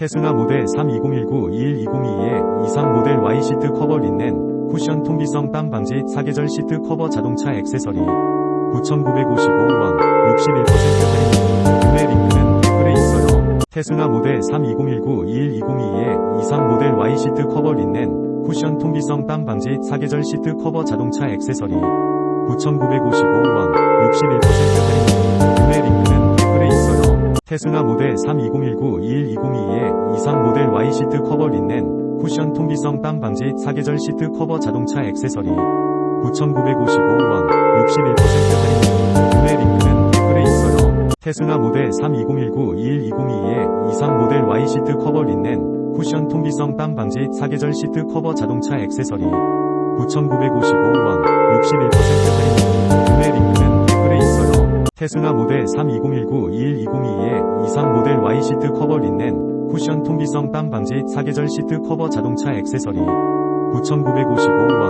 테슬라 모델 3 2019 21202에 23 모델 Y 시트 커버 린넨 쿠션 통기성 땀 방지 사계절 시트 커버 자동차 액세서리. 9,955원 61% 할인 구매 링크는 댓글에 있어요. 테슬라 모델 3 2019 21202에 23 모델 Y 시트 커버 린넨 쿠션 통기성 땀 방지 사계절 시트 커버 자동차 액세서리. 9,955원 61% 테슬라 모델 3 2019 21202에 23 모델 Y 시트 커버 린넨 쿠션 통기성 땀 방지 사계절 시트 커버 자동차 액세서리 9,955원 61% 할인 구매 링크는 댓글에 있어요. 테슬라 모델 3 2019 21202에 23 모델 Y 시트 커버 린넨 쿠션 통기성 땀 방지 사계절 시트 커버 자동차 액세서리 9,955원 61% 할인 구매 링크는 댓글에 있어요. 테슬라 모델 3 2019 21202에 23 모델 Y 시트 커버 린넨 쿠션 통기성 땀 방지 사계절 시트 커버 자동차 액세서리. 9,955원